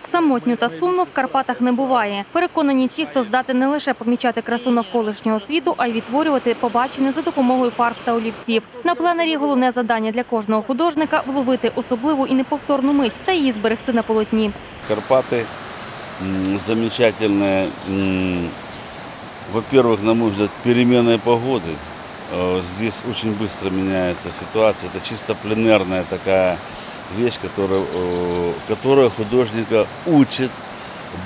Самотньо та сумно в Карпатах не буває. Переконані ті, хто здатен не лише помічати красу навколишнього світу, а й відтворювати побачене за допомогою фарб та олівців. На пленері головне завдання для кожного художника вловити особливу і неповторну мить та її зберегти на полотні. Карпаты м, замечательные, м, во-первых, на мой взгляд, переменной погоды. Э, Здесь очень быстро меняется ситуация. Это чисто пленерная такая вещь, которая, э, которая художника учит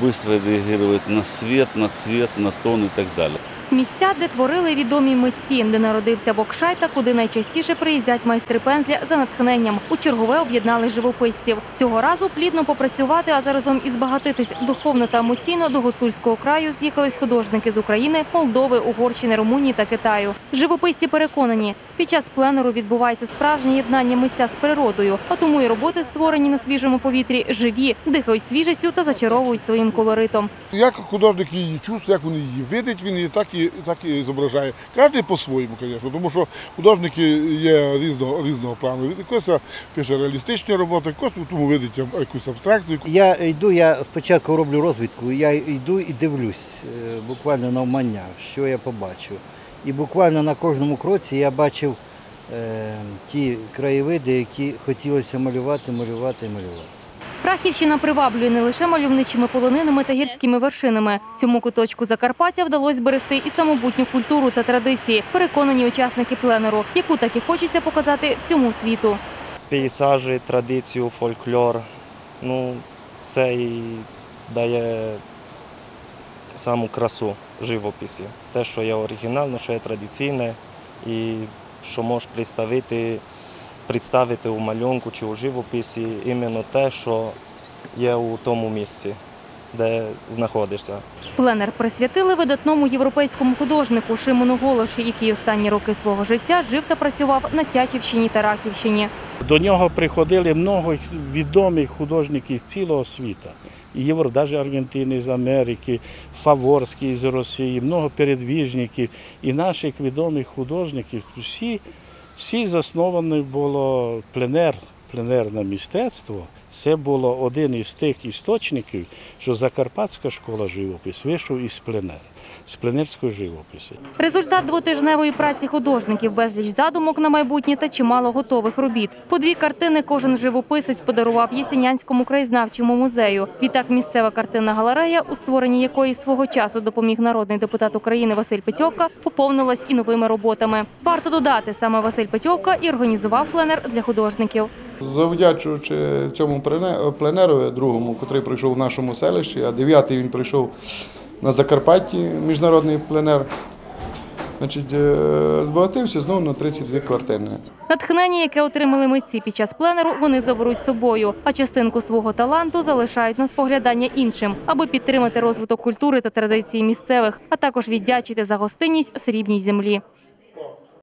быстро реагировать на свет, на цвет, на тон и так далее. Місця, де творили відомі митці, де народився Бокшай та куди найчастіше приїздять майстри пензля за натхненням. У чергове об'єднали живописців. Цього разу плідно попрацювати, а заразом і збагатитись духовно та емоційно до гуцульського краю з'їхались художники з України, Молдови, Угорщини, Румунії та Китаю. Живописці переконані, під час пленеру відбувається справжнє єднання митця з природою, а тому і роботи, створені на свіжому повітрі, живі, дихають свіжістю та зачаровують своїм колоритом. Як художник її чувствує, як він її видить, він її так і так і зображає. Кожен по-своєму, звісно, тому що художники є різного різного плану. Хтось пише реалістичні роботи, хтось тому видить якусь абстракцію. Я йду, я спочатку роблю розвідку, я йду і дивлюсь е, буквально навмання, що я побачу. І буквально на кожному кроці я бачив е, ті краєвиди, які хотілося малювати, малювати малювати. Прахівщина приваблює не лише мальовничими полонинами та гірськими вершинами. Цьому куточку Закарпаття вдалося зберегти і самобутню культуру та традиції, переконані учасники пленеру, яку так і хочеться показати всьому світу. пейзажі, традицію, фольклор. Ну, це і дає саму красу живописі. Те, що є оригінально, що є традиційне, і що можеш представити, представити у малюнку чи у живописі іменно те, що є у тому місці, де знаходишся. Пленер присвятили видатному європейському художнику Шимону Голоші, який останні роки свого життя жив та працював на Тячівщині та Рахівщині. До нього приходили много відомих художників цілого світу. І Євро, навіть Аргентини з Америки, Фаворський з Росії, много передвіжників і наших відомих художників. Всі, всі засновані було пленер, пленерне мистецтво. Це було один із тих істочників, що Закарпатська школа живопису вийшов із пленер, з пленерської живописи. Результат двотижневої праці художників, безліч задумок на майбутнє та чимало готових робіт. По дві картини кожен живописець подарував Єсенянському краєзнавчому музею. Відтак місцева картинна галерея, у створенні якої свого часу допоміг народний депутат України Василь Петьовка, поповнилась і новими роботами. Варто додати, саме Василь Петьовка і організував пленер для художників. Завдячуючи цьому пленеру другому, який прийшов в нашому селищі, а дев'ятий він прийшов на Закарпатті, міжнародний пленер. Значить, е, збагатився знову на 32 квартири. Натхнення, яке отримали митці під час пленеру, вони заберуть з собою, а частинку свого таланту залишають на споглядання іншим, аби підтримати розвиток культури та традиції місцевих, а також віддячити за гостинність срібній землі.